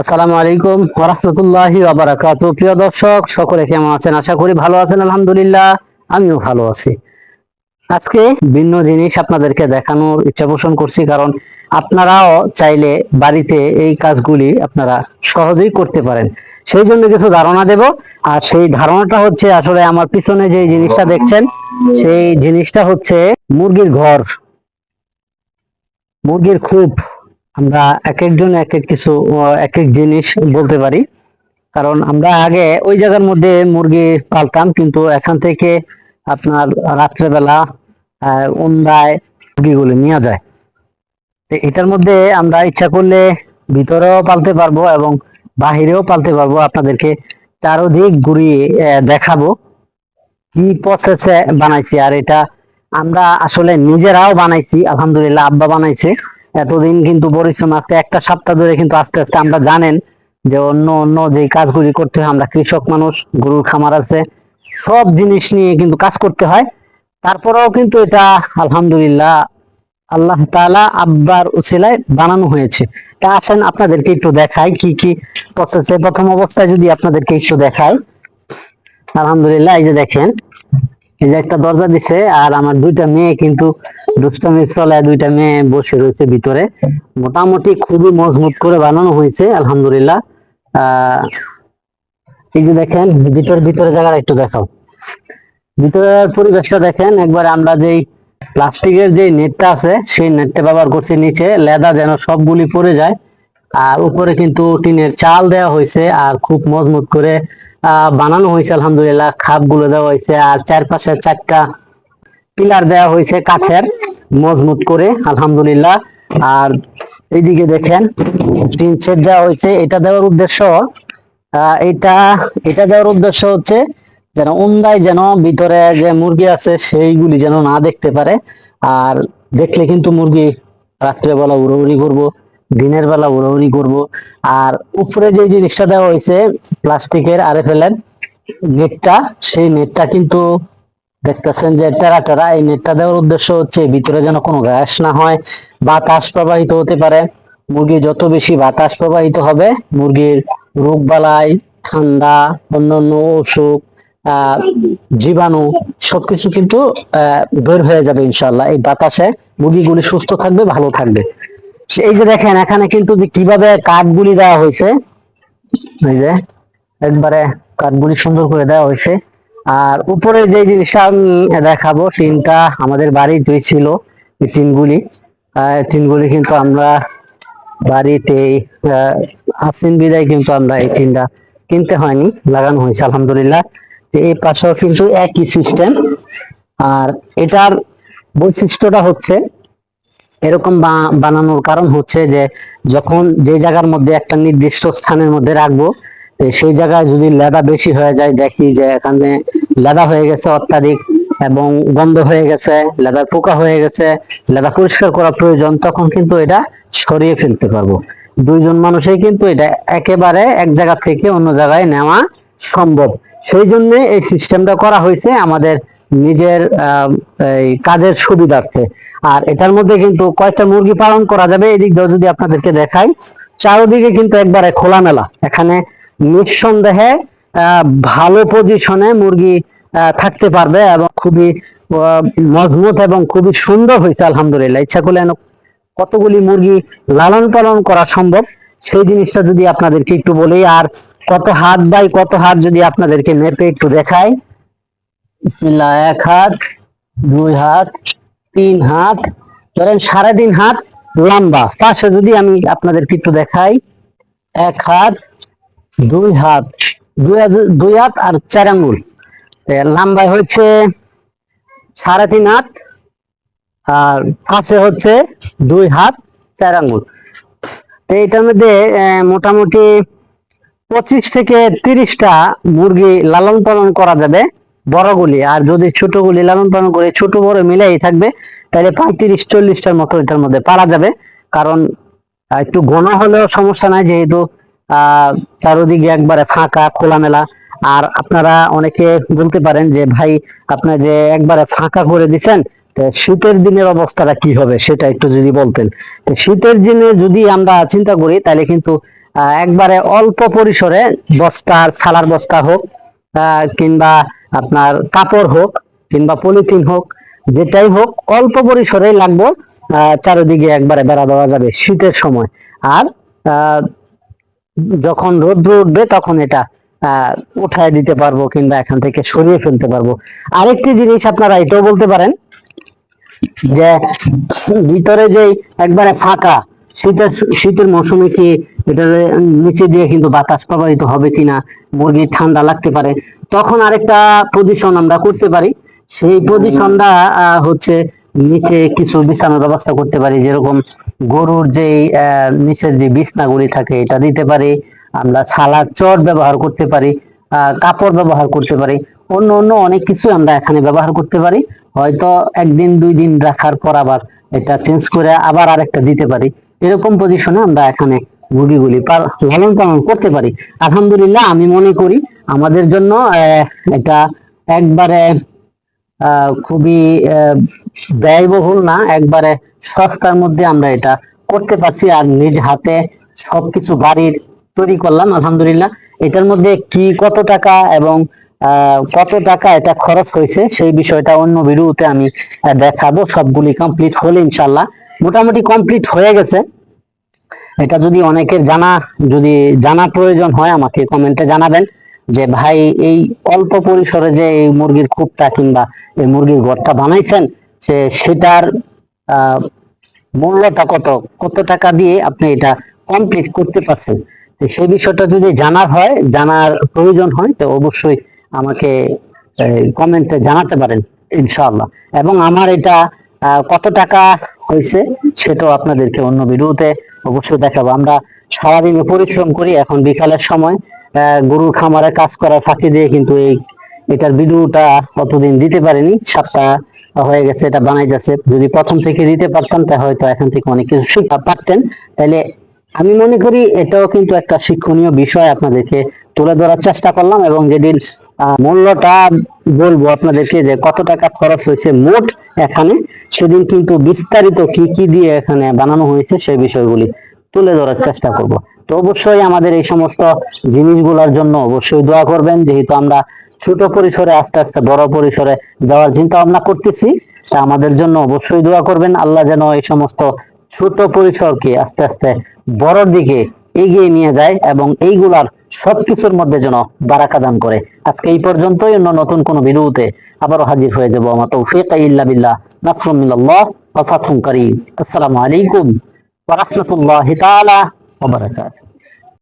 আসসালামু আলাইকুম ওরহমতুল্লাহি ওবারাকাত প্রিয় দর্শক, সকলে কেমন আছেন? আশা করি ভালো আছেন, আলহামদুলিল্লাহ। আমিও ভালো আছি। আজকে ভিন্ন জিনিস আপনাদেরকে দেখানোর ইচ্ছা পোষণ করছি, কারণ আপনারাও চাইলে বাড়িতে এই কাজগুলি আপনারা সহজেই করতে পারেন। সেই জন্য কিছু ধারণা দেব, আর সেই ধারণাটা হচ্ছে আসলে আমার পিছনে যে জিনিসটা দেখছেন, সেই জিনিসটা হচ্ছে মুরগির ঘর, মুরগির খুব আমরা এক একজন এক এক কিছু এক এক জিনিস বলতে পারি। কারণ আমরা আগে ওই জায়গার মধ্যে মুরগি পালতাম, কিন্তু এখান থেকে আপনার রাত্রেবেলা অন্যায় মুরগিগুলো নিয়ে যায়। এটার মধ্যে আমরা ইচ্ছা করলে ভিতরেও পালতে পারব এবং বাহিরেও পালতে পারব। আপনাদেরকে চারোদিক ঘুরিয়ে দেখাবো কি প্রসেসে বানাইছি। আর এটা আমরা আসলে নিজেরাও বানাইছি, আলহামদুলিল্লাহ আব্বা বানাইছে। এতদিন কিন্তু পরিশ্রম, আজকে একটা সপ্তাহ ধরে কিন্তু আস্তে আস্তে আমরা জানেন যে অন্য অন্য যে কাজগুলি করতে হয়, আমরা কৃষক মানুষ, গরুর খামার আছে, সব জিনিস নিয়ে কিন্তু কাজ করতে হয়। তারপরেও কিন্তু এটা আলহামদুলিল্লাহ আল্লাহ তাআলা আব্বার উসিলায় বানানো হয়েছে। তা আসেন আপনাদেরকে একটু দেখাই কি কি প্রসেসে প্রথম অবস্থায় যদি আপনাদেরকে একটু দেখাই, আলহামদুলিল্লাহ, এই যে দেখেন এই যে একটা দরজা দিছে, আর আমার দুইটা মেয়ে কিন্তু দুষ্টমির চলে, দুইটা মেয়ে বসে রয়েছে ভিতরে। মোটামুটি খুবই মজবুত করে বানানো হয়েছে, আলহামদুলিল্লাহ। আহ, এই যে দেখেন, ভিতর ভিতরে জায়গাটা একটু দেখাও। ভিতরের পরিবেশটা দেখেন, একবার আমরা যেই প্লাস্টিকের যে নেটটা আছে, সেই নেটটা ব্যবহার করছি নিচে, লেদা যেন সবগুলি পড়ে যায়। আর উপরে কিন্তু টিনের চাল দেওয়া হয়েছে আর খুব মজবুত করে বানানো হয়েছে, আলহামদুলিল্লাহ। খাপগুলো দেওয়া হয়েছে আর চারপাশে চারটা পিলার দেওয়া হয়েছে কাঠের মজবুত করে, আলহামদুলিল্লাহ। আর এইদিকে দেখেন, টিন সেট দেওয়া হয়েছে। এটা দেওয়ার উদ্দেশ্য এটা এটা দেওয়ার উদ্দেশ্য হচ্ছে যেন উন্দায় যেন ভিতরে যে মুরগি আছে সেইগুলি যেন না দেখতে পারে। আর দেখলে কিন্তু মুরগি রাত্রে রাত্রেবেলা উড়াউড়ি করব। দিনের বেলা উড়াউড়ি করব। আর উপরে যে জিনিসটা দেওয়া হয়েছে, প্লাস্টিকের আরে ফেলেন নেটটা, সেই নেটটা কিন্তু দেখতেছেন যে টেরা টেরা, এই নেটটা দেওয়ার উদ্দেশ্য হচ্ছে ভিতরে যেন কোনো গ্যাস না হয়, বাতাস প্রবাহিত হতে পারে। মুরগি যত বেশি বাতাস প্রবাহিত হবে, মুরগির রোগ বালাই ঠান্ডা, অন্যান্য অসুখ জীবাণু, সবকিছু কিন্তু বের হয়ে যাবে ইনশাল্লাহ এই বাতাসে মুরগিগুলি সুস্থ থাকবে, ভালো থাকবে। এই যে দেখেন, এখানে কিন্তু যে কীভাবে কাঠগুলি দেওয়া হয়েছে, এই যে একবারে কাঠগুলি সুন্দর করে দেওয়া হয়েছে। আর উপরে যে জিনিসটা আমি দেখাবো, টিনটা আমাদের বাড়িতেই ছিল, এই টিনগুলি টিনগুলি কিন্তু আমরা বাড়িতে আসিন বিদায় কিন্তু আমরা এই টিনটা কিনতে হয়নি, লাগানো হয়েছে, আলহামদুলিল্লাহ। এই পাশেও কিন্তু একই সিস্টেম আর এটার বৈশিষ্ট্যটা হচ্ছে এরকম বানানোর কারণ হচ্ছে যে যখন যে জায়গার মধ্যে একটা নির্দিষ্ট স্থানের মধ্যে রাখব সেই জায়গায় যদি লেদা বেশি হয়ে যায়, দেখি যে এখানে লেদা হয়ে গেছে অত্যাধিক এবং গন্ধ হয়ে গেছে, লেদার পোকা হয়ে গেছে, লেদা পরিষ্কার করা প্রয়োজন, তখন কিন্তু এটা সরিয়ে ফেলতে পারব। দুইজন মানুষই কিন্তু এটা একেবারে এক জায়গা থেকে অন্য জায়গায় নেওয়া সম্ভব। সেই জন্য এই সিস্টেমটা করা হয়েছে আমাদের নিজের কাজের সুবিধার্থে। আর এটার মধ্যে কিন্তু কয়েকটা মুরগি পালন করা যাবে, এদিক দিয়ে যদি আপনাদেরকে দেখাই। চারদিকে কিন্তু একবারে খোলামেলা। এখানে নিঃসন্দেহে ভালো পজিশনে মুরগি থাকতে পারবে এবং খুবই মজবুত এবং খুবই সুন্দর হয়েছে, আলহামদুলিল্লাহ। ইচ্ছা করলে কতগুলি মুরগি লালন পালন করা সম্ভব, সেই জিনিসটা যদি আপনাদেরকে একটু বলি, আর কত হাত বাই কত হাত যদি আপনাদেরকে মেপে একটু দেখাই। বিসমিল্লাহ, এক হাত, দুই হাত, তিন হাত। ধরেন সাড়ে তিন হাত লম্বা। পাশে যদি আমি আপনাদেরকে একটু দেখাই, এক হাত, দুই হাত, দুই হাত- আর চার আঙ্গুল। লম্বায় হচ্ছে সাড়ে তিন হাত আর পাশে হচ্ছে দুই হাত, চার আঙ্গুল। তো এটার মধ্যে মোটামুটি পঁচিশ থেকে তিরিশটা মুরগি লালন পালন করা যাবে। বড়গুলি আর যদি ছোট ছোটগুলি লালন পালন করে ছোট বড় মিলেই থাকবে তাহলে পঁয়ত্রিশ, চল্লিশটার মতো এটার মধ্যে পারা যাবে। কারণ একটু ঘন হলেও সমস্যা নাই, যেহেতু চারোদিকে একবারে ফাঁকা, খোলামেলা। আর আপনারা অনেকে বলতে পারেন যে, ভাই আপনার যে একবারে ফাঁকা করে দিচ্ছেন শীতের দিনের অবস্থাটা কি হবে? সেটা একটু যদি বলতেন। তো শীতের দিনে যদি আমরা চিন্তা করি তাহলে কিন্তু একবারে অল্প পরিসরে বস্তার ছালার বস্তা হোক কিংবা আপনার কাপড় হোক কিংবা পলিথিন হোক, যেটাই হোক, অল্প পরিসরে লাগবো চারিদিকে একবারে বেড়া দেওয়া যাবে শীতের সময়। আর যখন রোদ্র উঠবে তখন এটা উঠায় দিতে পারব কিংবা এখান থেকে সরিয়ে ফেলতে পারব। আরেকটি জিনিস আপনারা এটাও বলতে পারেন যে ভিতরে যে একবারে ফাঁকা শীতের শীতের মৌসুমে কি এটার নিচে দিয়ে কিন্তু বাতাস প্রবাহিত হবে কিনা মুরগির ঠান্ডা লাগতে পারে, তখন আরেকটা পজিশন আমরা করতে পারি। সেই পজিশনটা হচ্ছে নিচে কিছু বিছানোর ব্যবস্থা করতে পারি, যেরকম গরুর যে নিচের যে বিছনাগুলি থাকে, এটা দিতে পারি। আমরা ছালার চট ব্যবহার করতে পারি কাপড় ব্যবহার করতে পারি। অন্য অন্য অনেক কিছু আমরা এখানে ব্যবহার করতে পারি। হয়তো একদিন, দুই দিন রাখার পর আবার এটা চেঞ্জ করে আবার আরেকটা দিতে পারি। এরকম পজিশনে আমরা এখানে মুরগিগুলি লালন পালন করতে পারি। আলহামদুলিল্লাহ, আমি মনে করি আমাদের জন্য এটা একবারে খুবই ব্যয়বহুল না, একবারে সস্তার মধ্যে আমরা এটা করতে পারছি। আর নিজ হাতে সবকিছু বাড়ির তৈরি করলাম, আলহামদুলিল্লাহ। এটার মধ্যে কি কত টাকা এবং কত টাকা এটা খরচ হয়েছে, সেই বিষয়টা অন্য ভিডিওতে আমি দেখাবো। সবগুলি কমপ্লিট হলে ইনশাল্লাহ মোটামুটি কমপ্লিট হয়ে গেছে। এটা যদি অনেকের জানা, যদি জানা প্রয়োজন হয়, আমাকে কমেন্টে জানাবেন যে, ভাই, এই অল্প পরিসরে যে এই মুরগির খুবটা কিংবা এই মুরগির ঘরটা বানাইছেন, সে সেটার মূল্যটা কত? কত টাকা দিয়ে আপনি এটা কমপ্লিট করতে পারছেন? সেই বিষয়টা যদি জানার হয়, জানার প্রয়োজন হয়, তো অবশ্যই আমাকে কমেন্টে জানাতে পারেন, ইনশাআল্লাহ। এবং আমার এটা কত টাকা হয়েছে সেটাও আপনাদেরকে অন্য ভিডিওতে অবশ্যই দেখাবো। আমরা সারাদিনে পরিশ্রম করি, এখন বিকালের সময় গরুর খামারে কাজ করার ফাঁকি দিয়ে কিন্তু এই, এটার ভিডিওটা অতদিন দিতে পারিনি সপ্তাহ হয়ে গেছে, এটা বানাই যাচ্ছে। যদি প্রথম থেকে দিতে পারতাম, তা হয়তো এখান থেকে অনেক কিছু শিখতে পারতেন। তাহলে আমি মনে করি এটাও কিন্তু একটা শিক্ষণীয় বিষয় আপনাদেরকে তুলে ধরার চেষ্টা করলাম এবং যেদিন মূল্যটা বলব আপনাদেরকে যে কত টাকা খরচ হয়েছে মোট এখানে, সেদিন কিন্তু বিস্তারিত কি কি দিয়ে এখানে বানানো হয়েছে সেই বিষয়গুলি তুলে ধরার চেষ্টা করব। তো অবশ্যই আমাদের এই সমস্ত জিনিসগুলোর জন্য অবশ্যই দোয়া করবেন, যেহেতু আমরা ছোট পরিসরে, আস্তে আস্তে বড় পরিসরে যাওয়ার চিন্তা ভাবনা করতেছি, তা আমাদের জন্য অবশ্যই দোয়া করবেন। আল্লাহ যেন এই সমস্ত ছোট পরিসরকে আস্তে আস্তে বড় দিকে এগিয়ে নিয়ে যায় এবং এইগুলার সবকিছুর মধ্যে যেন বারাকা দান করে। আজকে এই পর্যন্তই, অন্য নতুন কোন ভিডিওতে আবারও হাজির হয়ে যাব। আমার তৌফিক বিল্লাহ আসসালামু আলাইকুম